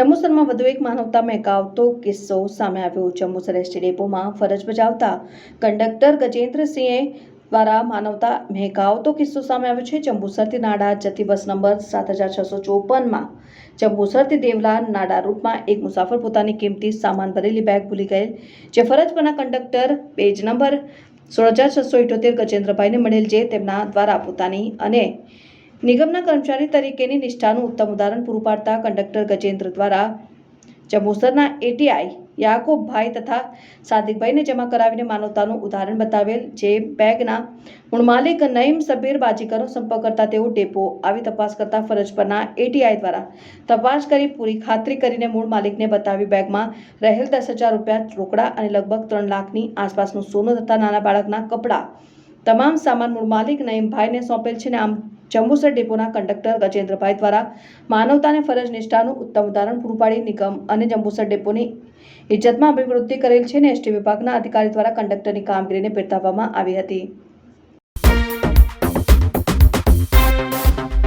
જંબુસરમાં વધુ એક માનવતા મહેકાવતો કિસ્સો સામે આવ્યો. જંબુસર એસટી ડેપોમાં ફરજ બજાવતા કંડક્ટર ગજેન્દ્રસિંહે દ્વારા માનવતા મહેકાવતો કિસ્સો સામે આવ્યો છે. જંબુસરથી નાડા જતી બસ નંબર સાત હજાર છસો ચોપનમાં જંબુસરથી દેવલા નાડા રૂટમાં એક મુસાફર પોતાની કિંમતી સામાન ભરેલી બેગ ભૂલી ગયેલ, જે ફરજ પરના કંડક્ટર પેજ નંબર સોળ હજાર છસો ઇઠોતેર ગજેન્દ્રભાઈને મળેલ, જે તેમના દ્વારા પોતાની અને નિગમના કર્મચારી તરીકેની નિષ્ઠાનું ઉત્તમ ઉદાહરણ પૂરું પાડતા કંડક્ટર ગજેન્દ્ર દ્વારા જંબુસરના એટીઆઈ યાકુબભાઈ તથા સાદિકભાઈને જમા કરાવીને માનવતાનું ઉદાહરણ બતાવેલ, જે બેગના મૂળ માલિક નઈમ સબીર બાજીકરનો સંપર્ક કરતા તેઓ ડેપો આવી તપાસ કરતા ફરજ પરના એટીઆઈ દ્વારા તપાસ કરી પૂરી ખાતરી કરીને મૂળ માલિકને બતાવી બેગમાં રહેલ દસ હજાર રૂપિયા રોકડા અને લગભગ ત્રણ લાખની આસપાસનું સોનું તથા નાના બાળકના કપડાં તમામ સામાન મૂળ માલિક નઈમભાઈને સોંપેલ છે અને આમ જંબુસર ડેપોના કંડક્ટર ગજેન્દ્રભાઈ દ્વારા માનવતાને ફરજ નિષ્ઠાનું ઉત્તમ ઉદાહરણ પૂરું પાડી નિગમ અને જંબુસર ડેપોની ઇજ્જતમાં અભિવૃદ્ધિ કરેલ છે અને એસટી વિભાગના અધિકારી દ્વારા કંડક્ટરની કામગીરીને બિરદાવવામાં આવી હતી.